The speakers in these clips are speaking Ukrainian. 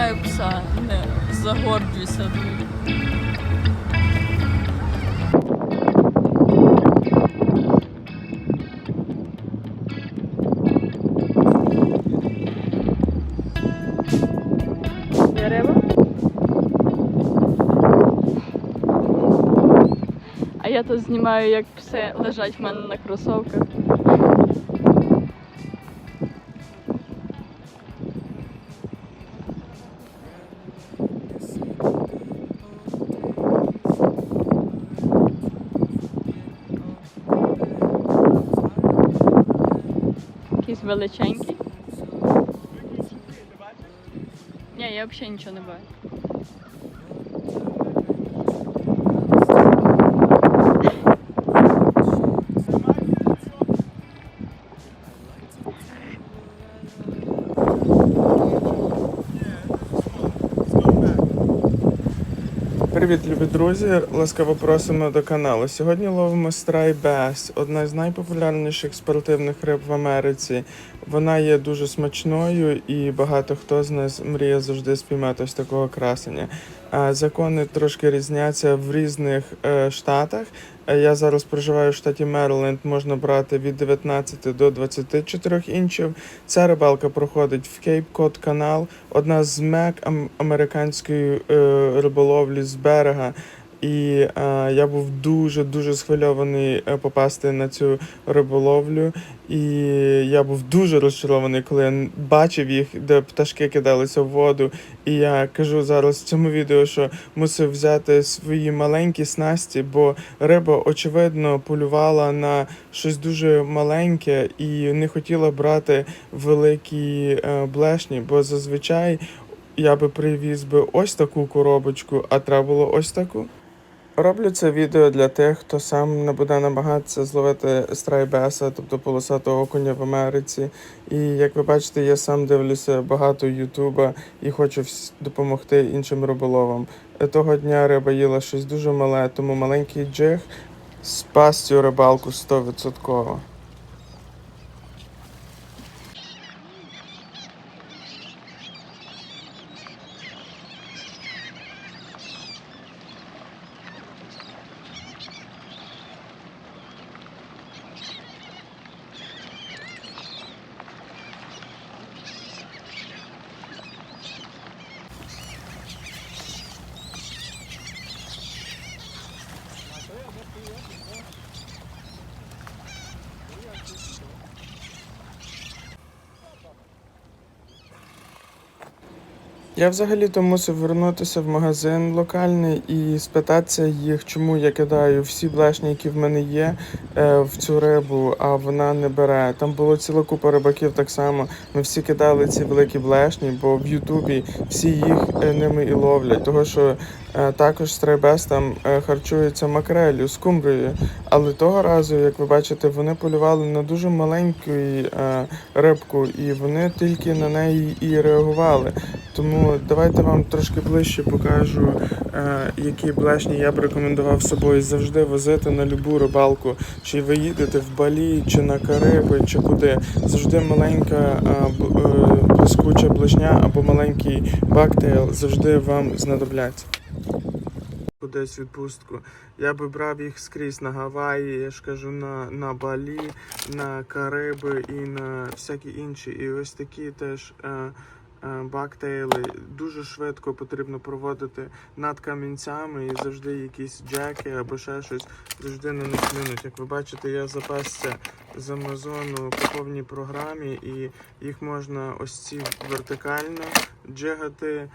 знімаю пса, не загорджуйся. А я тут знімаю, як пси лежать в мене на кросовках. Величенький. Ні, я взагалі нічого не бачу. Привіт, любі друзі! Ласкаво просимо до каналу. Сьогодні ловимо страйбес, одна з найпопулярніших спортивних риб в Америці. Вона є дуже смачною і багато хто з нас мріє завжди спіймати ось такого красення. Закони трошки різняться в різних е, штатах. Е, Я зараз проживаю в штаті Мериленд. Можна брати від 19 до 24 інчів. Ця рибалка проходить в Кейп Кот канал, одна з мек американської е, риболовлі з берега. І е, я був дуже дуже схвильований е, попасти на цю риболовлю. І я був дуже розчарований, коли я бачив їх, де пташки кидалися в воду. І я кажу зараз в цьому відео, що мусив взяти свої маленькі снасті, бо риба очевидно полювала на щось дуже маленьке і не хотіла брати великі е, блешні, бо зазвичай я би привіз би ось таку коробочку, а треба було ось таку. Роблю це відео для тих, хто сам не буде намагатися зловити страйбеса, тобто полосатого окуня в Америці. І як ви бачите, я сам дивлюся багато Ютуба і хочу допомогти іншим риболовам. Е, Того дня риба їла щось дуже мале, тому маленький джиг спас цю рибалку 100%. Я взагалі-то мусив вернутися в магазин локальний і спитатися їх, чому я кидаю всі блешні, які в мене є, е, в цю рибу, а вона не бере. Там було ціла купа рибаків так само. Ми всі кидали ці великі блешні, бо в Ютубі всі їх е, ними і ловлять. Того що також страйбес там е, харчується макрелью, скумбрією. Але того разу, як ви бачите, вони полювали на дуже маленьку е, рибку, і вони тільки на неї і реагували. Тому давайте вам трошки ближче покажу, е, які блешні я б рекомендував собою завжди возити на любу рибалку. Чи ви їдете в Балі, чи на Кариби, чи куди. Завжди маленька е, е, блискуча блешня або маленький бактейл завжди вам знадобляться. Кудись відпустку. Я би брав їх скрізь на Гаваї, я ж кажу, на, на Балі, на Кариби і на всякі інші. І ось такі теж. Е, е, Бактейли дуже швидко потрібно проводити над камінцями і завжди якісь джеки або ще щось завжди на них минуть. Як ви бачите, я запасся з Амазону по повній програмі, і їх можна ось ці вертикально джигати.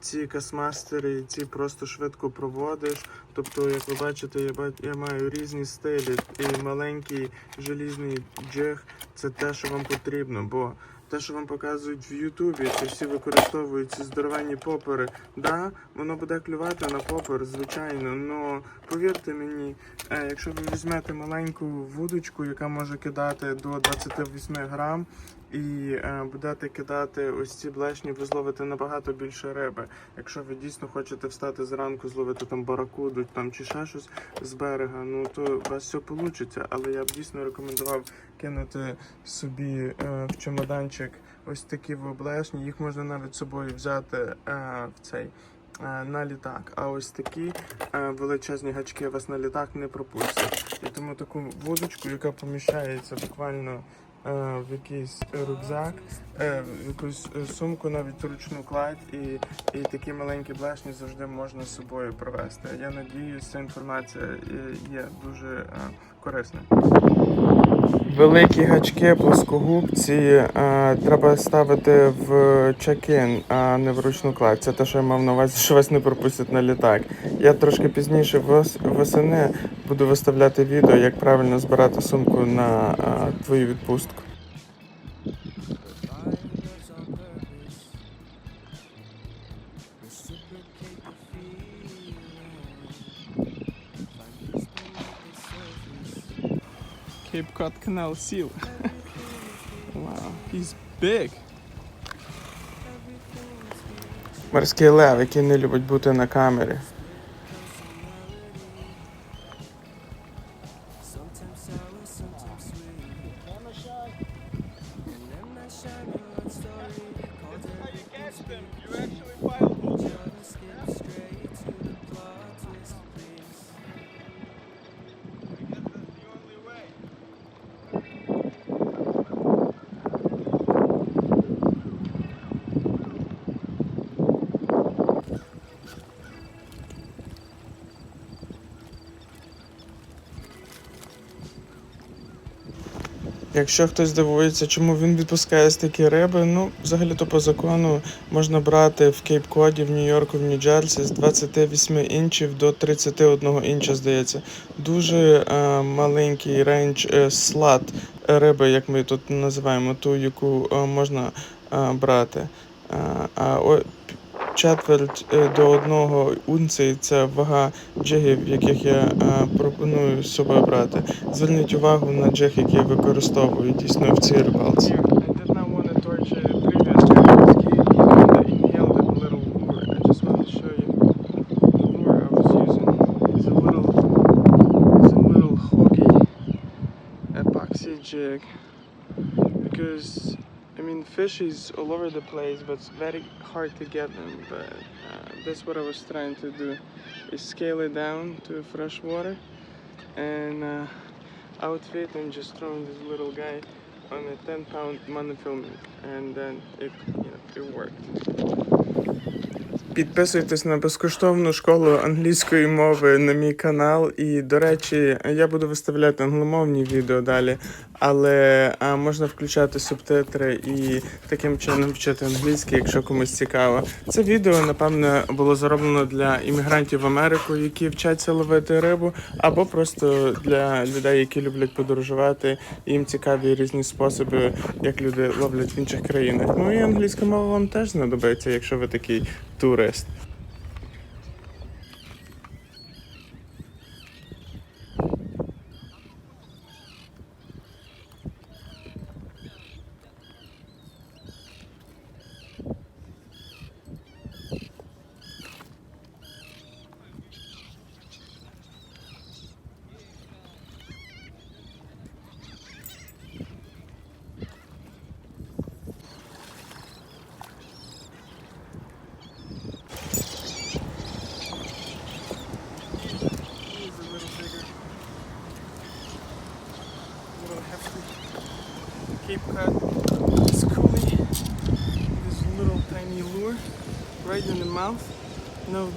Ці касмастери, ці просто швидко проводиш. Тобто, як ви бачите, я я маю різні стилі. І маленький желізний джиг це те, що вам потрібно. Бо те, що вам показують в Ютубі, це всі використовують ці здоровенні попери. Да, воно буде клювати на попер, звичайно. але повірте мені, е, якщо ви візьмете маленьку вудочку, яка може кидати до 28 грам. І е, будете кидати ось ці блешні, ви зловите набагато більше риби. Якщо ви дійсно хочете встати зранку, зловити там баракуду там чи ще щось з берега, ну то у вас все вийде. Але я б дійсно рекомендував кинути собі е, в чемоданчик ось такі блешні. Їх можна навіть з собою взяти е, в цей. е, На літак, а ось такі величезні гачки вас на літак не пропустять. І тому таку вудочку, яка поміщається буквально в якийсь рюкзак, в якусь сумку, навіть ручну кладь, і, і такі маленькі блешні завжди можна з собою провести. Я надіюсь, ця інформація є дуже корисною. Великі гачки, плоскогубці е, треба ставити в чек-ін, а не в ручну кладь. Це те, що я мав на увазі, що вас не пропустять на літак. Я трошки пізніше вос- восени буду виставляти відео, як правильно збирати сумку на е, твою відпустку. Canal Seal. wow, he's big. Морський лев, який не любить бути на камері. Якщо хтось дивується, чому він відпускає стільки риби, ну взагалі-то по закону можна брати в Кейп-Коді, в Нью-Йорку, в Нью-Джерсі з 28 інчів до 31 інча, здається. Дуже е, маленький рейндж е, слад риби, як ми тут називаємо, ту, яку е, можна е, брати. Е, а п- четверть е, до одного унції це вага джигів, яких я е, пропоную з собою брати. Зверніть увагу на джиг, який я використовую дійсно в цій рибалці. Because I mean fish is all over the place, but it's very hard to get them. But uh, that's what I was trying to do: is scale it down to fresh water and. Uh, outfit and just throwing this little guy on a 10 pound monofilament and then it, you know, it worked. Підписуйтесь на безкоштовну школу англійської мови на мій канал. І, до речі, я буду виставляти англомовні відео далі, але можна включати субтитри і таким чином вчити англійський, якщо комусь цікаво. Це відео, напевне, було зроблено для іммігрантів в Америку, які вчаться ловити рибу, або просто для людей, які люблять подорожувати. і Їм цікаві різні способи, як люди ловлять в інших країнах. Ну і англійська мова вам теж знадобиться, якщо ви такий турист. хрест.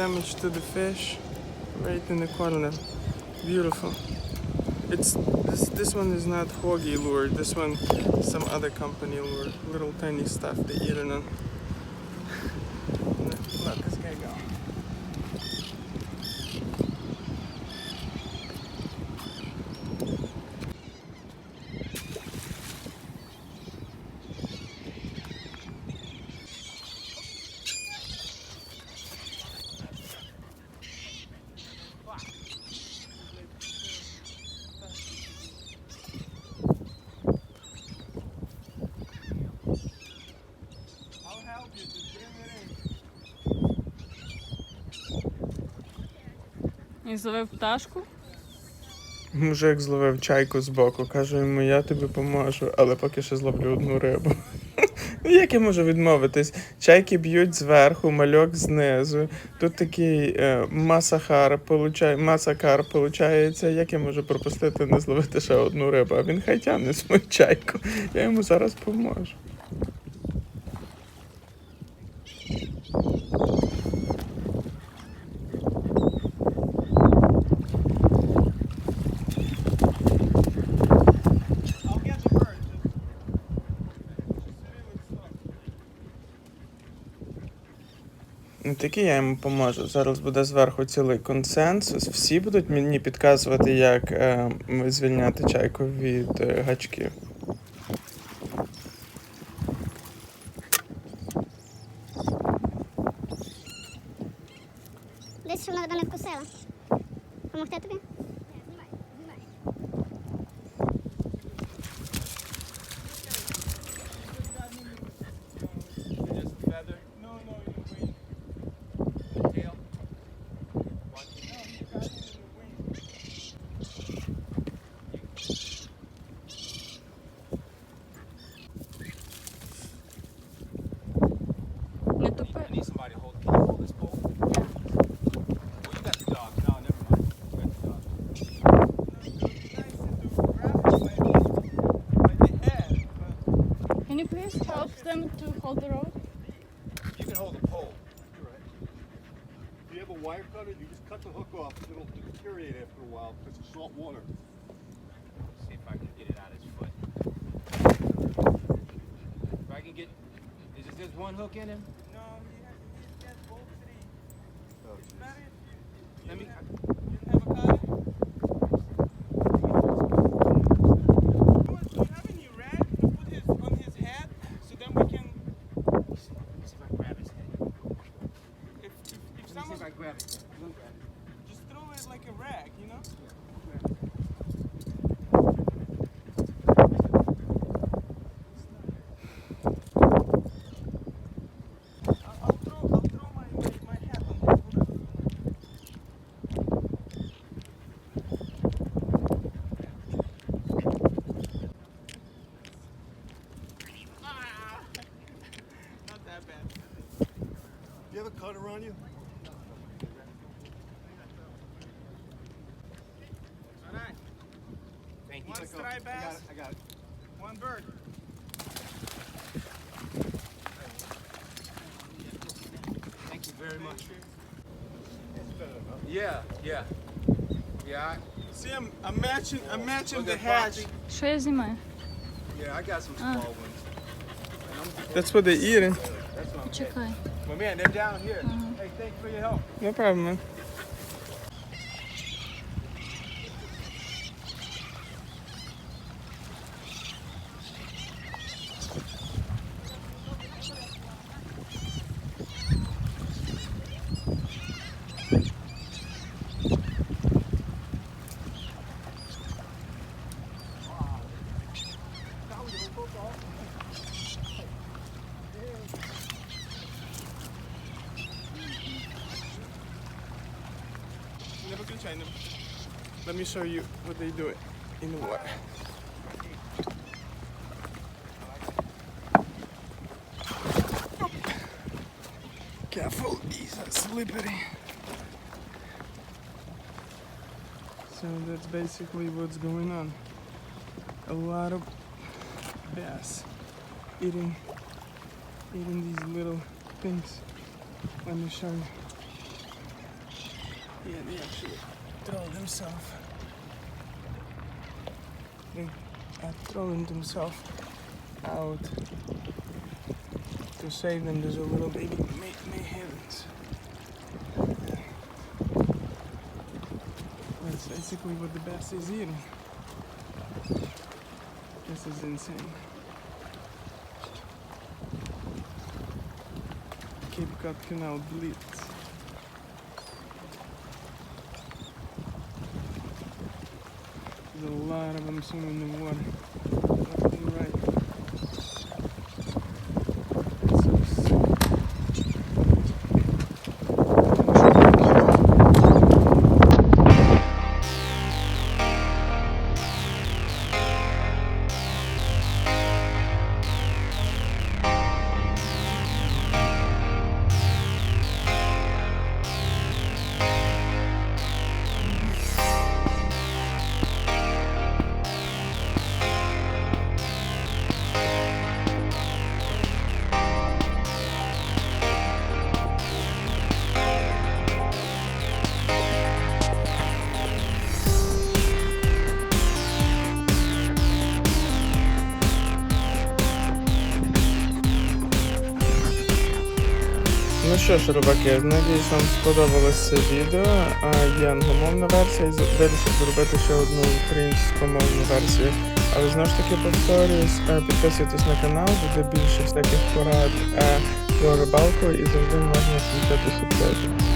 Damage to the fish. Right in the corner. Beautiful. It's this this one is not Hoggy lure. This one some other company lure. Little tiny stuff they eat it on. Let this guy go. І зловив пташку. Мужик зловив чайку збоку, каже йому, я тобі поможу, але поки що зловлю одну рибу. Ну, як я можу відмовитись? Чайки б'ють зверху, мальок знизу. Тут такий е, масахар, получає, масакар получається. Як я можу пропустити, не зловити ще одну рибу? А він хай тягне свою чайку. Я йому зараз поможу. Не я йому поможу. Зараз буде зверху цілий консенсус. Всі будуть мені підказувати, як е, звільняти чайку від е, гачків. Десь вона не вкусила. Помогти тобі? the? I need somebody to hold. Can you hold this pole? Yeah. Well, you got the dog. No, never mind. You got the dog. Can you please help them to hold the rope? You can hold the pole. You're right. You have a wire cutter, you just cut the hook off. It'll deteriorate after a while because it's salt water. See if I can get it out of his foot. If I can get, is it just one hook in him? Let me. you, you have a cutter. Do you have any rag to put his, on his head so then we can, Let me see if I can grab his head. if, if, if Let me see someone, if I can grab his head. Let me grab it. just throw it like a rag, you know? I'll, I'll throw, I'll throw my, my, my hat on the hook. Ah! Not that bad. You have a cutter on you? Alright, Thank you. One Let go. striped I got bass. it. I got it. one bird. Thank you very much. Yeah, yeah. Yeah, I, See, I'm, I'm matching, I'm matching Look the at hatch. Foxy. Що я знімаю? yeah, I got some Ah. small ones. And I'm- That's what they're eating. That's what I'm saying. Чекай. Well, man, they're down here. Hey, thanks for your help. No problem, man. Let me show you what they do in the water. Careful, these are slippery. So that's basically what's going on. A lot of bass eating eating these little things. Let me show you. Yeah, they actually throw themselves. They are uh, throwing themselves out to save them. There's a little baby May, May Heavens. That's basically what the bass is eating. This is insane. Cape Cod Canal bleeds. There's a lot of them swimming in the water. Що ж, рубаки, надіюсь, вам сподобалося відео. А, Є англомовна версія, і вирішив зробити ще одну українськомовну версію. Але знову ж таки повторюсь, е, підписуйтесь на канал, буде більше всяких порад е, про рибалку і завжди можна включати субтитри.